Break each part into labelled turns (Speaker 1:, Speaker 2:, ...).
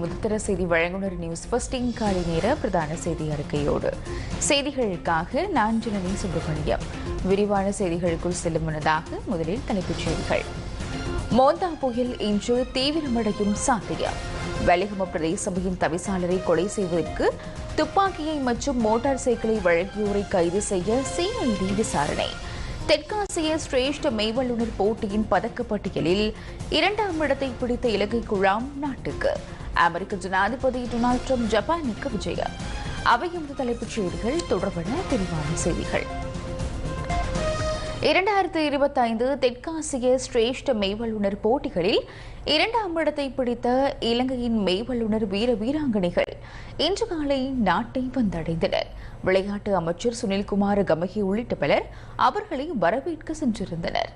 Speaker 1: முதத்தர செய்தி வழங்குனர் நியூஸ் ஃபர்ஸ்டிங் காலை நேர பிரதான செய்தி அறிக்கையோடு. செய்திகளுக்காக நான் ஜனனி சுப்பிரமணியம். விரிவான செய்திகளுக்குள் செல்லும் முன்னதாக முதலில் தலைப்புச் செய்திகள். மோந்தா புயல் இன்று தீவிரமடையும் சாத்தியம் வெலிகம பிரதேச சபையின் தவிசாளரை கொலை செய்வதற்கு துப்பாக்கியை மற்றும் மோட்டார் சைக்கிளை வழங்கியோரை கைது செய்ய சிஐடி விசாரணை. தெற்காசிய சிரேஷ்ட மெய்வல்லுநர் போட்டியின் பதக்கப்பட்டியலில் இரண்டாம் இடத்தை பிடித்த இலங்கை குழாம் நாட்டுக்கு. அமெரிக்க ஜனாதிபதி டொனால்ட் ட்ரம்ப் ஜப்பானுக்கு விஜயம். அவையும் தலைப்புச் செய்திகள். தொடர்பான தெளிவான செய்திகள். இரண்டாயிரத்து இருபத்தைந்து தெற்காசிய சிரேஷ்ட மெய்வல்லுநர் போட்டிகளில் இரண்டாம் இடத்தை பிடித்த இலங்கையின் மெய்வல்லுநர் வீர வீராங்கனைகள் இன்று காலை நாட்டை வந்தடைந்தனர். விளையாட்டு அமைச்சர் சுனில்குமார் கமகி உள்ளிட்ட பலர் அவர்களை வரவேற்க சென்றிருந்தனர்.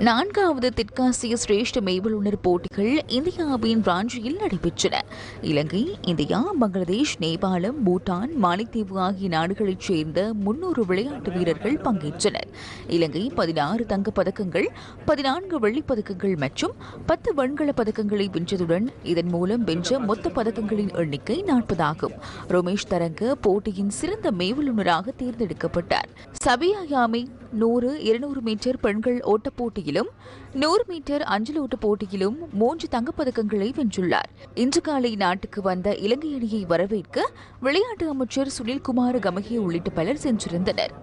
Speaker 1: நான்காவது தெற்காசிய சிரேஷ்ட மெய்வல்லுநர் போட்டிகள் இந்தியாவின் ராஞ்சியில் நடைபெற்றன. இலங்கை இந்தியா பங்களாதேஷ் நேபாளம் பூட்டான் மாலைத்தீவு ஆகிய நாடுகளைச் சேர்ந்த முன்னூறு விளையாட்டு வீரர்கள் பங்கேற்றனர். இலங்கை பதினாறு தங்கப் பதக்கங்கள் பதினான்கு வெள்ளிப் பதக்கங்கள் மற்றும் பத்து வெண்கலப் பதக்கங்களை வென்றதுடன் இதன் மூலம் வென்ற மொத்த பதக்கங்களின் எண்ணிக்கை நாற்பதாகும். ரோமேஷ் தரங்க போட்டியின் சிறந்த மெய்வல்லுநராக தேர்ந்தெடுக்கப்பட்டார். சபியா யாமி நூறு இருநூறு மீட்டர் பெண்கள் ஓட்டப் போட்டியிலும் நூறு மீட்டர் அஞ்சல் ஓட்டப் போட்டியிலும் மூன்று தங்கப்பதக்கங்களை வென்றுள்ளார். இன்று காலை நாட்டுக்கு வந்த இலங்கை அணியை வரவேற்க விளையாட்டு அமைச்சர் சுனில்குமார் கமகே உள்ளிட்ட பலர் சென்றிருந்தனர்.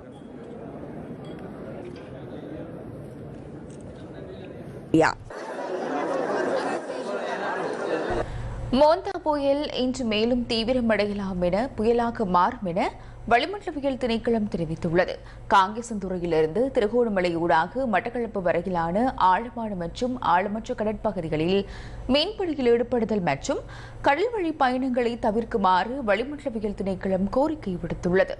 Speaker 1: மோந்தா புயல் இன்று மேலும் தீவிரமடையலாம் என புயலாக மாறும் என வளிமண்டலவியல் திணைக்களம் தெரிவித்துள்ளது. காங்கேசந்துறையிலிருந்து திருகோணமலை ஊடாக மட்டக்களப்பு வரையிலான ஆழமான மற்றும் ஆழமற்ற கடற்பகுதிகளில் மீன்பிடியில் ஈடுபடுதல் மற்றும் கடல் வழி பயணங்களை தவிர்க்குமாறு வளிமண்டலவியல் திணைக்களம் கோரிக்கை விடுத்துள்ளது.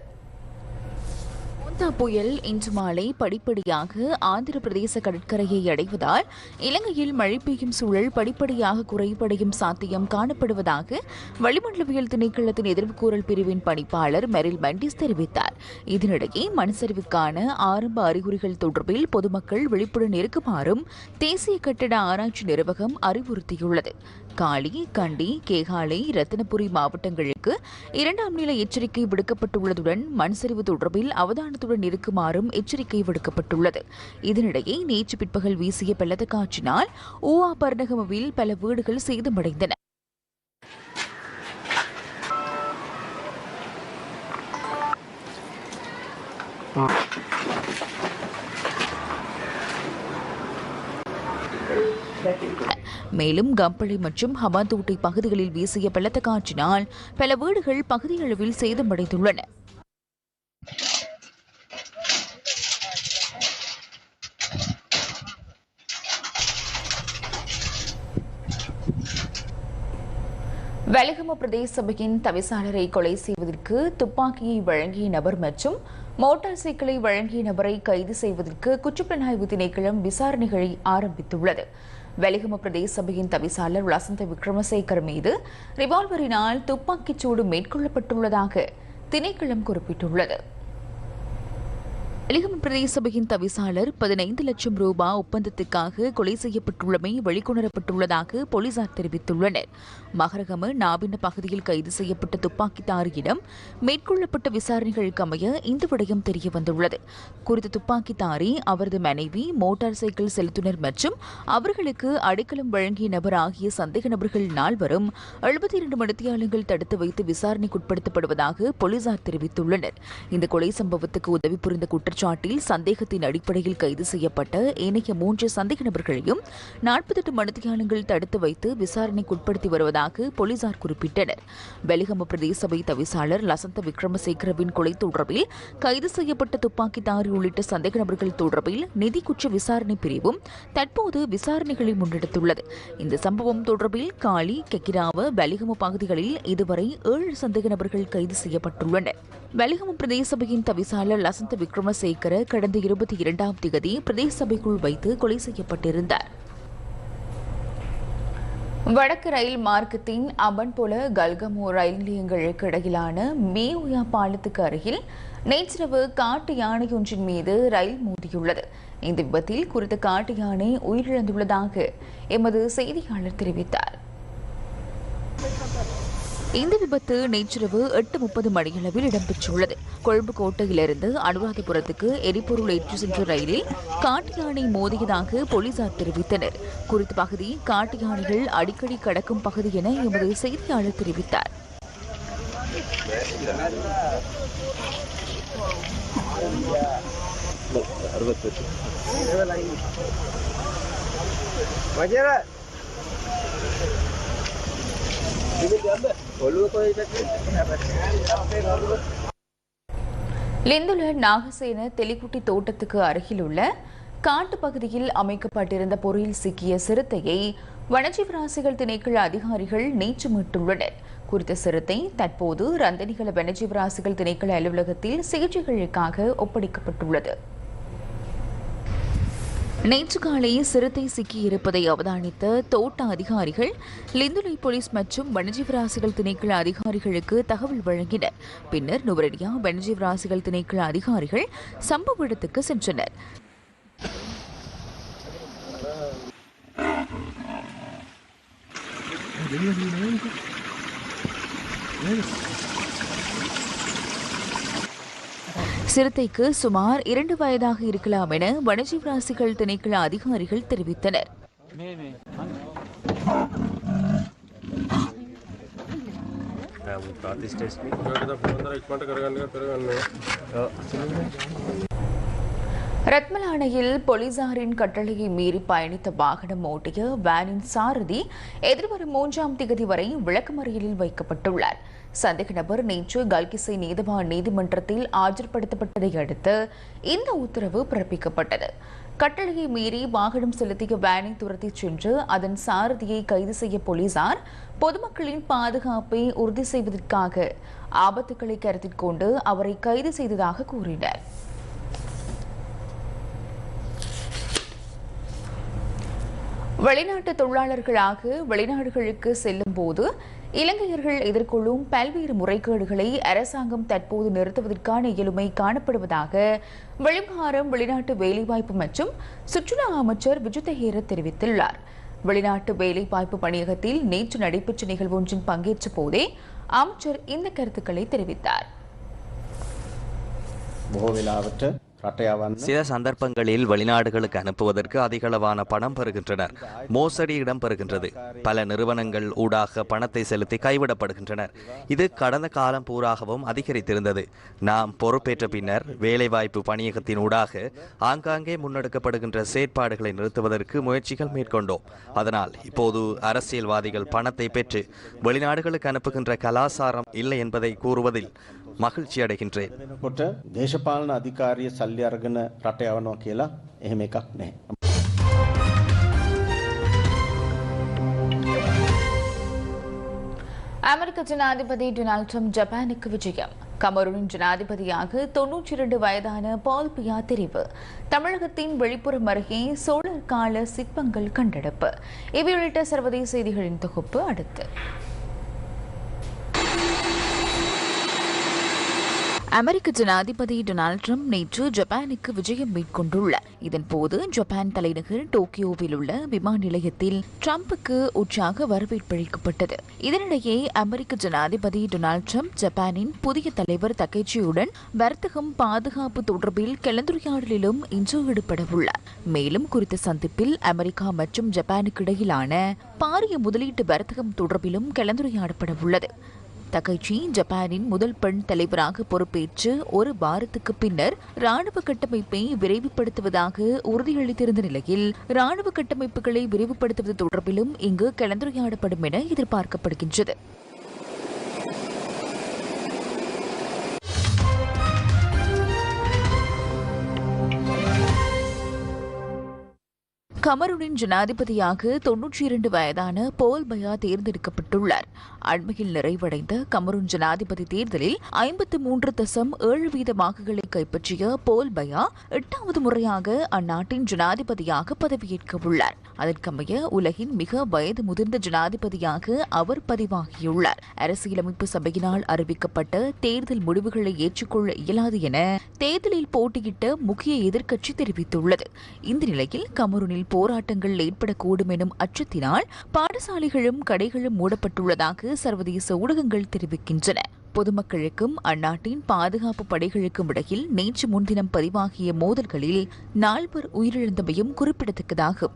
Speaker 1: மோந்தா புயல் இன்று மாலை படிப்படியாக ஆந்திர பிரதேச கடற்கரையை அடைவதால் இலங்கையில் மழை பெய்யும் சூழல் படிப்படியாக குறைபடையும் சாத்தியம் காணப்படுவதாக வளிமண்டலவியல் திணைக்களத்தின் எதிர்வுக்கூறல் பிரிவின் பணிப்பாளர் மெரில் மெண்டிஸ் தெரிவித்தார். இதனிடையே மண்சரிவுக்கான ஆரம்ப அறிகுறிகள் தொடர்பில் பொதுமக்கள் விழிப்புடன் இருக்குமாறும் தேசிய கட்டட ஆராய்ச்சி நிறுவகம் அறிவுறுத்தியுள்ளது. காளி கண்டி கேகாலை ரத்தினபுரி மாவட்டங்களுக்கு இரண்டாம் நிலை எச்சரிக்கை விடுக்கப்பட்டுள்ளதுடன் மண் சரிவு தொடர்பில் அவதானத்துடன் இருக்குமாறும் எச்சரிக்கை விடுக்கப்பட்டுள்ளது. இதனிடையே நேற்று பிற்பகல் வீசிய பலத்த காற்றினால் ஊவா பர்ணகமவில் பல வீடுகள் சேதமடைந்தன. மேலும் கம்பளை மற்றும் ஹமாதூட்டை பகுதிகளில் வீசிய பலத்த காற்றினால் பல வீடுகள் பகுதியளவில் சேதமடைந்துள்ளன. வெலகம பிரதேச சபையின் தவிசாளரை கொலை செய்வதற்கு துப்பாக்கியை வழங்கிய நபர் மற்றும் மோட்டார் சைக்கிளை வழங்கிய நபரை கைது செய்வதற்கு குற்றப்புலனாய்வு திணைக்களம் விசாரணைகளை ஆரம்பித்துள்ளது. வெலிகம பிரதேச சபையின் தவிசாளர் வசந்த விக்ரமசேகர் மீது ரிவால்வரினால் துப்பாக்கிச் சூடு மேற்கொள்ளப்பட்டுள்ளதாக திணைக்களம் குறிப்பிட்டுள்ளது. அலிகம் பிரதேச சபையின் தவிசாளர் பதினைந்து லட்சம் ரூபாய் ஒப்பந்தத்துக்காக கொலை செய்யப்பட்டுள்ளமை வெளிக்கொணரப்பட்டுள்ளதாக போலீசார் தெரிவித்துள்ளனர். மகரகம நாபின பகுதியில் கைது செய்யப்பட்ட துப்பாக்கிதாரியிடம் மேற்கொள்ளப்பட்ட விசாரணைகளுக்கு அமைய இந்த விடயம் தெரிய வந்துள்ளது குறித்த துப்பாக்கிதாரி அவரது மனைவி மோட்டார் சைக்கிள் செலுத்துனர் மற்றும் அவர்களுக்கு அடைக்கலம் வழங்கிய நபர் ஆகிய சந்தேக நபர்கள் நால்வரும் எழுபத்தி இரண்டு மணித்தியாலங்கள் தடுத்து வைத்து விசாரணைக்குட்படுத்தப்படுவதாக போலீசார் தெரிவித்துள்ளனர். இந்த கொலை சம்பவத்துக்கு உதவி புரிந்த குற்றச்சாட்டில் சந்தேகத்தின் அடிப்படையில் கைது செய்யப்பட்ட ஏனைய மூன்று சந்தேக நபர்களையும் நாற்பத்தெட்டு மணித்தியாலங்கள் தடுத்து வைத்து விசாரணைக்குட்படுத்தி வருவதாக போலீசார் குறிப்பிட்டனர். வெலிகம பிரதேச தவிசாளர் லசந்த விக்ரமசேகரவின் கொலை தொடர்பில் கைது செய்யப்பட்ட துப்பாக்கிதாரி உள்ளிட்ட சந்தேக நபர்கள் தொடர்பில் நிதி குற்ற விசாரணை பிரிவும் தற்போது விசாரணைகளை முன்னெடுத்துள்ளது. இந்த சம்பவம் தொடர்பில் காளி கெக்கிராவ வெலிகம பகுதிகளில் இதுவரை ஏழு சந்தேக நபர்கள் கைது செய்யப்பட்டுள்ளனர். வெலிகம பிரதேசபையின் தவிசாளர் லசந்த விக்ரமசேகர குணசேகர கடந்த இருபத்தி இரண்டாம் தேதி பிரதேச சபைக்குள் வைத்து கொலை செய்யப்பட்டிருந்தார். வடக்கு ரயில் மார்க்கத்தின் அபன்புல கல்கமோ ரயில் நிலையங்களுக்கு இடையிலான மியோயா பாலத்துக்கு அருகில் நேற்றிரவு காட்டு யானை ஒன்றின் மீது ரயில் மோதியுள்ளது. இந்த விபத்தில் குறித்த காட்டு யானை உயிரிழந்துள்ளதாக எமது செய்தியாளர் தெரிவித்தார். இந்த விபத்து நேற்றிரவு எட்டு முப்பது மணியளவில் இடம்பெற்றுள்ளது. கொழும்பு கோட்டையிலிருந்து அனுராதபுரத்துக்கு எரிபொருள் ஏற்றி சென்ற ரயிலில் காட்டு யானை மோதியதாக போலீசார் தெரிவித்தனர். குறித்த பகுதி காட்டு யானைகள் அடிக்கடி கடக்கும் பகுதி என எமது செய்தியாளர் தெரிவித்தார். லிந்துல நாகசேன தெளிக்குட்டி தோட்டத்துக்கு அருகிலுள்ள காட்டு பகுதியில் அமைக்கப்பட்டிருந்த பொறியில் சிக்கிய சிறுத்தையை வனஜீவராசிகள் திணைக்கள அதிகாரிகள் நேற்று மீட்டுள்ளனர் குறித்த சிறுத்தை தற்போது ரந்தனிகள வனஜீவராசிகள் திணைக்கள அலுவலகத்தில் சிகிச்சைகளுக்காக ஒப்படைக்கப்பட்டுள்ளது. நேற்று காலை சிறுத்தை சிக்கியிருப்பதை அவதானித்த தோட்ட அதிகாரிகள் லிந்துலை போலீஸ் மற்றும் வனஜீவராசிகள் திணைக்கள அதிகாரிகளுக்கு தகவல் வழங்கினர். பின்னர் நுவரடியா வனஜீவராசிகள் திணைக்கள அதிகாரிகள் சம்பவ இடத்துக்கு சென்றனர். சிறுத்தைக்கு சுமார் இரண்டு வயதாக இருக்கலாம் என வனஜீவராசிகள் திணைக்கள அதிகாரிகள் தெரிவித்தனர். ரத்மலானையில் போலீசாரின் கட்டளையை மீறி பயணித்த வாகனம் ஓட்டிய வேனின் சாரதி எதிர்வரும் மூன்றாம் திகதி வரை விளக்கமறியலில் வைக்கப்பட்டுள்ளார். சந்தேக நபர் நேற்று கல்கிசை நீதவான் நீதிமன்றத்தில் ஆஜர்படுத்தப்பட்டதை அடுத்து இந்த உத்தரவு பிறப்பிக்கப்பட்டது. கட்டளையை மீறி வாகனம் செலுத்திய வேனை துரத்தி சென்று அதன் சாரதியை கைது செய்ய போலீசார் பொதுமக்களின் பாதுகாப்பை உறுதி செய்வதற்காக ஆபத்துக்களை கருத்தில் கொண்டு அவரை கைது செய்ததாக கூறினர். வெளிநாட்டு தொழிலாளர்களாக வெளிநாடுகளுக்கு செல்லும் போது இலங்கையர்கள் எதிர்கொள்ளும் பல்வேறு முறைகேடுகளை அரசாங்கம் தற்போது நிறுத்துவதற்கான இயலுமை காணப்படுவதாக வெளிவிவகாரம் வெளிநாட்டு வேலைவாய்ப்பு மற்றும் சுற்றுலா அமைச்சர் விஜுதஹேர தெரிவித்துள்ளார். வெளிநாட்டு வேலைவாய்ப்பு பணியகத்தில் நேற்று நடைபெற்ற நிகழ்வு ஒன்றில் பங்கேற்ற போதே அமைச்சர் இந்த கருத்துக்களை தெரிவித்தார்.
Speaker 2: சில சந்தர்ப்பங்களில் வெளிநாடுகளுக்கு அனுப்புவதற்கு அதிகளவான பணம் பெறுகின்றனர். மோசடி இடம் பெறுகின்றது. பல நிறுவனங்கள் ஊடாக பணத்தை செலுத்தி கைவிடப்படுகின்றனர். இது கடந்த காலம் பூராகவும் அதிகரித்திருந்தது. நாம் பொறுப்பேற்ற பின்னர் வேலைவாய்ப்பு பணியகத்தின் ஊடாக ஆங்காங்கே முன்னெடுக்கப்படுகின்ற செயற்பாடுகளை நிறுத்துவதற்கு முயற்சிகள் மேற்கொண்டோம். அதனால் இப்போது அரசியல்வாதிகள் பணத்தை பெற்று வெளிநாடுகளுக்கு அனுப்புகின்ற கலாசாரம் இல்லை என்பதை கூறுவதில் மகிழ்ச்சி அடைகின்றேன்
Speaker 3: වෙනකොට දේශපාලන අධිකාරිය සල්ලි අරගෙන රට යවනවා කියලා එහෙම එකක් නැහැ.
Speaker 1: அமெரிக்க ஜனாதிபதி டொனால்ட் ட்ரம்ப் ஜப்பானுக்கு விஜயம் கமரூனின் ஜனாதிபதியாக தொன்னூற்றி இரண்டு வயதான பால் பியா தெரிவு தமிழகத்தின் வெளிப்புறம் அருகே சோழர் கால சிற்பங்கள் கண்டெடுப்பு இவை உள்ளிட்ட சர்வதேச செய்திகளின் தொகுப்பு அடுத்து அமெரிக்க ஜனாதிபதி டொனால்ட் ட்ரம்ப் நேற்று ஜப்பானுக்கு விஜயம் மேற்கொண்டுள்ளார். இதன்போது ஜப்பான் தலைநகர் டோக்கியோவில் உள்ள விமான நிலையத்தில் ட்ரம்புக்கு உற்சாக வரவேற்பளிக்கப்பட்டது இதனிடையே அமெரிக்க ஜனாதிபதி டொனால்ட் ட்ரம்ப் ஜப்பானின் புதிய தலைவர் தகைச்சியுடன் வர்த்தகம் பாதுகாப்பு தொடர்பில் கலந்துரையாடலிலும் இன்று ஈடுபடவுள்ளார். மேலும் குறித்த சந்திப்பில் அமெரிக்கா மற்றும் ஜப்பானுக்கு இடையிலான பாரிய முதலீட்டு வர்த்தகம் தொடர்பிலும் கலந்துரையாடப்படவுள்ளது. தகைச்சி ஜப்பானின் முதல் பெண் தலைவராக பொறுப்பேற்று ஒரு வாரத்துக்கு பின்னர் ராணுவ கட்டமைப்பை விரைவுபடுத்துவதாக உறுதியளித்திருந்த நிலையில் ராணுவ கட்டமைப்புகளை விரைவுபடுத்துவது தொடர்பிலும் இங்கு கலந்துரையாடப்படும் என எதிர்பார்க்கப்படுகின்றது. கமருனின் ஜனாதிபதியாக தொன்னூற்றி இரண்டு வயதான போல் பயா தேர்ந்தெடுக்கப்பட்டுள்ளார். அண்மையில் நிறைவடைந்த கமருன் ஜனாதிபதி தேர்தலில் ஐம்பத்து மூன்று தசம் ஏழு வீத வாக்குகளை கைப்பற்றிய போல் பயா எட்டாவது முறையாக அந்நாட்டின் ஜனாதிபதியாக பதவியேற்க உள்ளார். அதற்கமைய உலகின் மிக வயது முதிர்ந்த ஜனாதிபதியாக அவர் பதிவாகியுள்ளார். அரசியலமைப்பு சபையினால் அறிவிக்கப்பட்ட தேர்தல் முடிவுகளை ஏற்றுக்கொள்ள இயலாது என தேர்தலில் போட்டியிட்ட முக்கிய எதிர்க்கட்சி தெரிவித்துள்ளது. இந்த நிலையில் கமருனில் போராட்டங்கள் ஏற்படக்கூடும் எனும் அச்சத்தினால் பாடசாலைகளும் கடைகளும் மூடப்பட்டுள்ளதாக சர்வதேச ஊடகங்கள் தெரிவிக்கின்றன. பொதுமக்களுக்கும் அந்நாட்டின் பாதுகாப்பு படைகளுக்கும் இடையில் நேற்று முன்தினம் பதிவாகிய மோதல்களில் நால்வர் உயிரிழந்தமையும் குறிப்பிடத்தக்கதாகும்.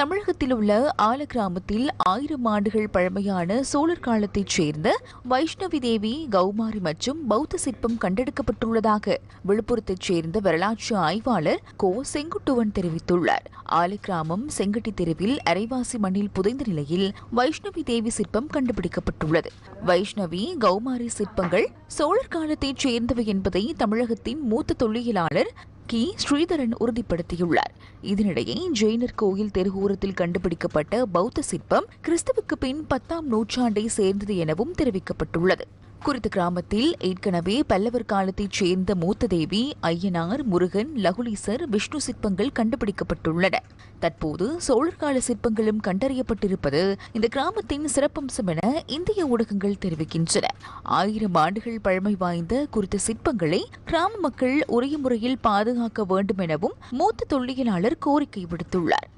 Speaker 1: தமிழகத்தில் உள்ள ஆல கிராமத்தில் ஆயிரம் ஆண்டுகள் பழமையான சோழர் காலத்தைச் சேர்ந்த வைஷ்ணவி தேவி கௌமாரி மற்றும் பௌத்த சிற்பம் கண்டெடுக்கப்பட்டுள்ளதாக விழுப்புரத்தைச் சேர்ந்த வரலாற்று ஆய்வாளர் கோ. செங்குட்டுவன் தெரிவித்துள்ளார். ஆல கிராமம் செங்கட்டி தெருவில் அரைவாசி மண்ணில் புதைந்த நிலையில் வைஷ்ணவி தேவி சிற்பம் கண்டுபிடிக்கப்பட்டுள்ளது. வைஷ்ணவி கௌமாரி சிற்பங்கள் சோழர் காலத்தைச் சேர்ந்தவை என்பதை தமிழகத்தின் மூத்த தொல்லியலாளர் கி ஸ்ரீதரன் உறுதிப்படுத்தியுள்ளார். இதனிடையே ஜெயினர் கோயில் தெருகூரத்தில் கண்டுபிடிக்கப்பட்ட பௌத்த சிற்பம் கிறிஸ்துவுக்கு பின் பத்தாம் நூற்றாண்டை சேர்ந்தது எனவும் தெரிவிக்கப்பட்டுள்ளது. குறித்த கிராமத்தில் ஏற்கனவே பல்லவர் காலத்தைச் சேர்ந்த மூத்த தேவி ஐயனார் முருகன் லகுலீசர் விஷ்ணு சிற்பங்கள் கண்டுபிடிக்கப்பட்டுள்ளன. தற்போது சோழர் கால சிற்பங்களும் கண்டறியப்பட்டிருப்பது இந்த கிராமத்தின் சிறப்பம்சம் என இந்திய ஊடகங்கள் தெரிவிக்கின்றன. ஆயிரம் ஆண்டுகள் பழமை வாய்ந்த குறித்த சிற்பங்களை கிராம மக்கள் உரிய முறையில் பாதுகாக்க வேண்டும் எனவும் மூத்த தொல்லியலாளர் கோரிக்கை விடுத்துள்ளார்.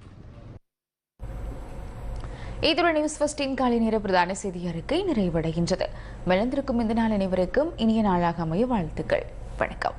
Speaker 4: இதுடன் நியூஸ் ஃபஸ்டின் காலை நேர பிரதான செய்தி அறிக்கை நிறைவடைகின்றது. வளர்ந்திருக்கும் இந்த நாள் அனைவருக்கும் இனிய நாளாக அமைய வாழ்த்துக்கள். வணக்கம்.